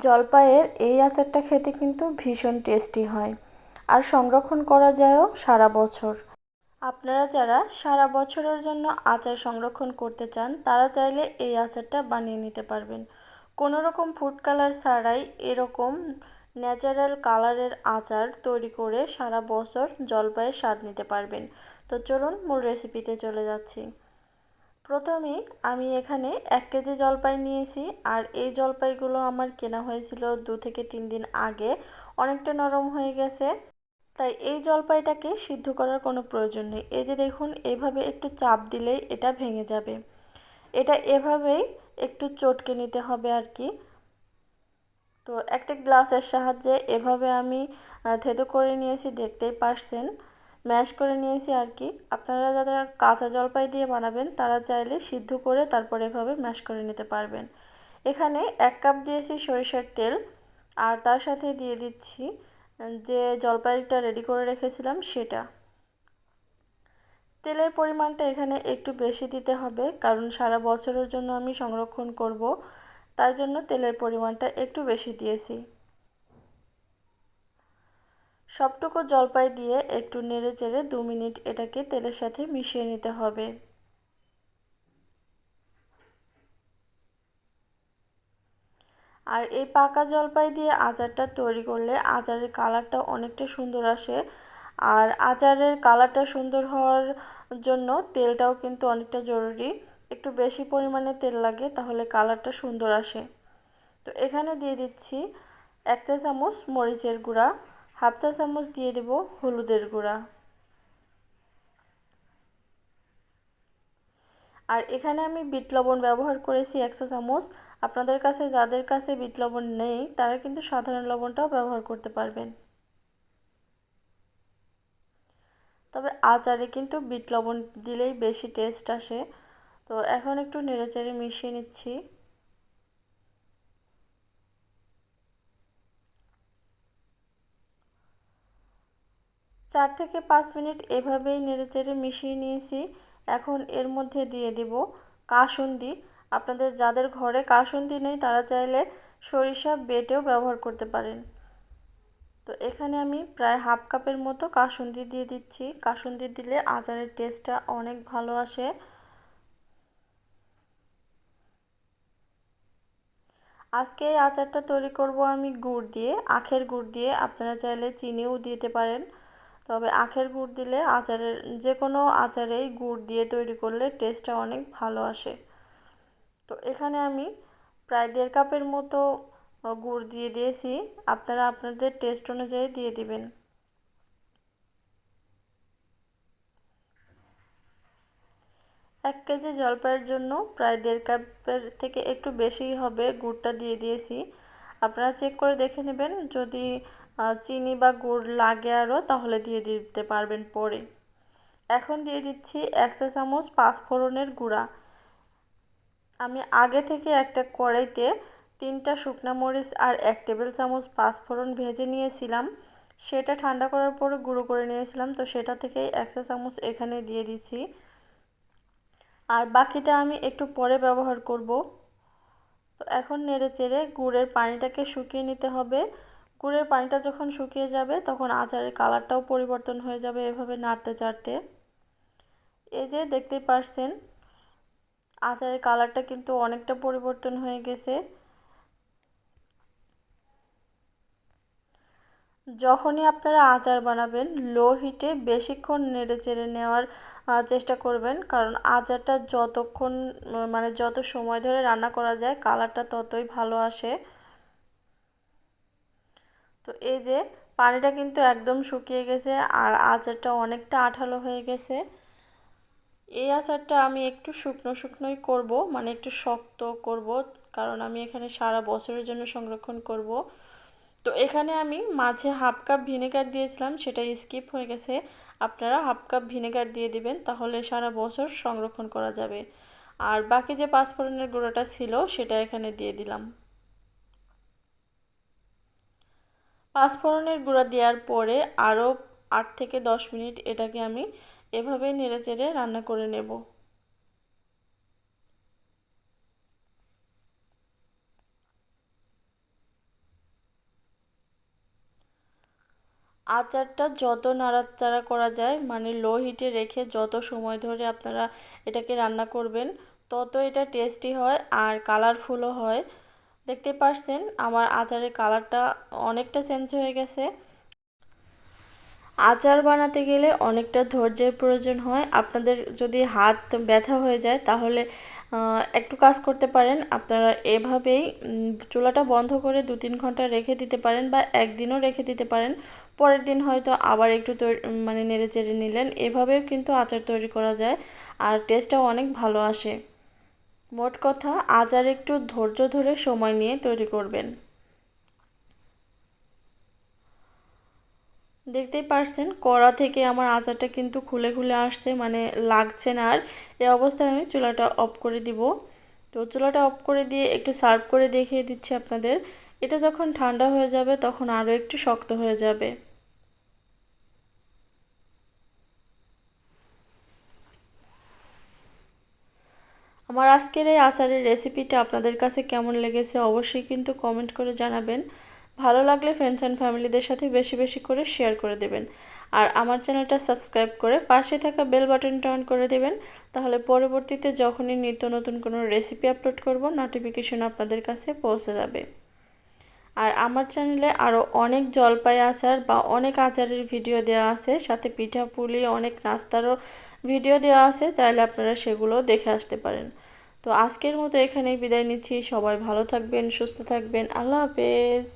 জলপাইয়ের এই আচারটা খেতে কিন্তু ভীষণ টেস্টি হয়। আর সংরক্ষণ করা যায়ও সারা বছর। আপনারা যারা সারা বছরের জন্য আচার সংরক্ষণ করতে চান, তারা চাইলে এই আচারটা বানিয়ে নিতে পারবেন। কোনো রকম ফুড কালার ছাড়াই এরকম ন্যাচারাল কালারের আচার তৈরি করে সারা বছর জলপাইয়ের স্বাদ নিতে পারবেন। তো চলুন মূল রেসিপিতে চলে যাচ্ছি। প্রথমেই আমি এখানে এক কেজি জলপাই নিয়েছি আর এই জলপাইগুলো আমার কেনা হয়েছিল দু থেকে তিন দিন আগে। অনেকটা নরম হয়ে গেছে। তাই এই জলপাইটাকে সিদ্ধ করার কোনো প্রয়োজন নেই। এই যে দেখুন, এভাবে একটু চাপ দিলেই এটা ভেঙে যাবে। এটা এভাবেই একটু চটকে নিতে হবে আর কি। তো একটা গ্লাসের সাহায্যে এভাবে আমি থেতো করে নিয়েছি, দেখতেই পারছেন। ম্যাশ করে নিয়েছি আর কি। আপনারা যারা কাঁচা জলপাই দিয়ে বানাবেন, তারা চাইলে সিদ্ধ করে তারপরে এভাবে ম্যাশ করে নিতে পারবেন। এখানে এক কাপ দিয়েছি সরিষার তেল, আর তার সাথে দিয়ে দিচ্ছি, যে জলপাইটা রেডি করে রেখেছিলাম সেটা। তেলের পরিমাণটা এখানে একটু বেশি দিতে হবে, কারণ সারা বছরের জন্য আমি সংরক্ষণ করব, তাই জন্য তেলের পরিমাণটা একটু বেশি দিয়েছি। সবটুকু জলপাই দিয়ে একটু নেড়ে চেড়ে দু মিনিট এটাকে তেলের সাথে মিশিয়ে নিতে হবে। আর এই পাকা জলপাই দিয়ে আচারটা তৈরি করলে আচারের কালারটা অনেকটা সুন্দর আসে। আর আচারের কালারটা সুন্দর হওয়ার জন্য তেলটাও কিন্তু অনেকটা জরুরি। একটু বেশি পরিমাণে তেল লাগে তাহলে কালারটা সুন্দর আসে। তো এখানে দিয়ে দিচ্ছি এক চা চামচ মরিচের গুঁড়া। হাফ চা চামচ দিয়ে দেব হলুদের গুঁড়া। আর এখানে আমি বিট লবণ ব্যবহার করেছি এক চা চামচ। আপনাদের কাছে, যাদের কাছে বিট লবণ নেই, তারা কিন্তু সাধারণ লবণটাও ব্যবহার করতে পারবেন। তবে আচারে কিন্তু বিট লবণ দিলেই বেশি টেস্ট আসে। তো এখন একটু নেড়েচেড়ে মিশিয়ে নিচ্ছি। চার থেকে পাঁচ মিনিট এভাবেই নেড়েচেড়ে মিশিয়ে নিয়েছি। এখন এর মধ্যে দিয়ে দেব কাসুন্দি। আপনাদের যাদের ঘরে কাসুন্দি নেই, তারা চাইলে সরিষা বেটেও ব্যবহার করতে পারেন। তো এখানে আমি প্রায় হাফ কাপের মতো কাসুন্দি দিয়ে দিচ্ছি। কাসুন্দি দিলে আচারের টেস্টটা অনেক ভালো আসে। আজকে এই আচারটা তৈরি করব আমি গুড় দিয়ে, আখের গুড় দিয়ে। আপনারা চাইলে চিনিও দিতে পারেন। তবে আখের গুড় দিলে আচারের যে কোনো আচারেই গুড় দিয়ে তৈরি করলে টেস্টটা অনেক ভালো আসে। তো এখানে আমি প্রায় দেড় কাপের মতো গুড় দিয়ে দিয়েছি। আপনারা আপনাদের টেস্ট অনুযায়ী দিয়ে দিবেন। এক কেজি জলপাইয়ের জন্য প্রায় দেড় কাপের থেকে একটু বেশিই হবে গুড়টা দিয়ে দিয়েছি। আপনারা চেক করে দেখে নেবেন। যদি চিনি বা গুড় লাগে আরও, তাহলে দিয়ে দিতে পারবেন পরে। এখন দিয়ে দিচ্ছি এক চা চামচ পাঁচফোড়নের গুঁড়া। আমি আগে থেকে একটা কড়াইতে তিনটা শুকনা মরিচ আর এক টেবিল চামচ পাঁচফোড়ন ভেজে নিয়েছিলাম। সেটা ঠান্ডা করার পরে গুঁড়ো করে নিয়েছিলাম, তো সেটা থেকেই এক চা চামচ এখানে দিয়ে দিছি আর বাকিটা আমি একটু পরে ব্যবহার করব। তো এখন নেড়ে চেড়ে গুড়ের পানিটাকে শুকিয়ে নিতে হবে। গুড়ের পানিটা যখন শুকিয়ে যাবে, তখন আচারের কালারটাও পরিবর্তন হয়ে যাবে এভাবে নাড়তে চাড়তে। এই যে দেখতেই পারছেন, আচারের কালারটা কিন্তু অনেকটা পরিবর্তন হয়ে গেছে। যখনই আপনারা আচার বানাবেন, লো হিটে বেশিক্ষণ নেড়ে চেড়ে নেওয়ার চেষ্টা করবেন। কারণ আচারটা যতক্ষণ মানে যত সময় ধরে রান্না করা যায়, কালারটা ততই ভালো আসে। তো এই যে পানিটা কিন্তু একদম শুকিয়ে গেছে আর আচারটা অনেকটা আঠালো হয়ে গেছে। এই আচারটা আমি একটু শুকনো শুকনোই করব মানে একটু শক্ত করব, কারণ আমি এখানে সারা বছরের জন্য সংরক্ষণ করব। তো এখানে আমি মাঝে হাফ কাপ ভিনেগার দিয়েছিলাম, সেটা স্কিপ হয়ে গেছে। আপনারা হাফ কাপ ভিনেগার দিয়ে দিবেন, তাহলে সারা বছর সংরক্ষণ করা যাবে। আর বাকি যে পাঁচফোড়নের গুঁড়োটা ছিল, সেটা এখানে দিয়ে দিলাম। পাঁচফোড়নের গুঁড়া দেওয়ার পরে আরও আট থেকে দশ মিনিট এটাকে আমি এভাবে নেড়েচেড়ে রান্না করে নেব। আচারটা যত নাড়াচাড়া করা যায় মানে লো হিটে রেখে যত সময় ধরে আপনারা এটাকে রান্না করবেন, তত এটা টেস্টি হয় আর কালারফুলও হয়। দেখতে পারছেন, আমার আচারের কালারটা অনেকটা চেঞ্জ হয়ে গেছে। আচার বানাতে গেলে অনেকটা ধৈর্যের প্রয়োজন হয়। আপনাদের যদি হাত ব্যথা হয়ে যায়, তাহলে একটু কাজ করতে পারেন। আপনারা এভাবেই চুলাটা বন্ধ করে দু তিন ঘণ্টা রেখে দিতে পারেন বা একদিনও রেখে দিতে পারেন। পরের দিন হয়তো আবার একটু মানে নেড়ে চেড়ে নিলেন। এভাবেও কিন্তু আচার তৈরি করা যায়। আর টেস্টটাও অনেক ভালো আসে। মোট কথা আচার একটু ধৈর্য ধরে সময় নিয়ে তৈরি করবেন। দেখতেই পারছেন, কড়া থেকে আমার আচারটা কিন্তু খুলে খুলে আসছে মানে লাগছে না আর। এই অবস্থায় আমি চুলাটা অফ করে দিব। তো চুলাটা অফ করে দিয়ে একটু সার্ভ করে দেখিয়ে দিচ্ছি আপনাদের। এটা যখন ঠান্ডা হয়ে যাবে, তখন আরও একটু শক্ত হয়ে যাবে। আমার আজকের এই আচারের রেসিপিটা আপনাদের কাছে কেমন লেগেছে অবশ্যই কিন্তু কমেন্ট করে জানাবেন। ভালো লাগলে ফ্রেন্ডস অ্যান্ড ফ্যামিলিদের সাথে বেশি বেশি করে শেয়ার করে দেবেন। আর আমার চ্যানেলটা সাবস্ক্রাইব করে পাশে থাকা বেল বাটনটা অন করে দেবেন। তাহলে পরবর্তীতে যখনই নিত্য নতুন কোনো রেসিপি আপলোড করব নোটিফিকেশন আপনাদের কাছে পৌঁছে যাবে। আর আমার চ্যানেলে আরও অনেক জলপাই আচার বা অনেক আচারের ভিডিও দেওয়া আছে। সাথে পিঠা পুলি, অনেক নাস্তারও ভিডিও দেওয়া আছে। চাইলে আপনারা সেগুলো দেখে আসতে পারেন। তো আজকের মতো এখানেই বিদায় নিচ্ছি। সবাই ভালো থাকবেন, সুস্থ থাকবেন। আল্লাহ হাফেজ।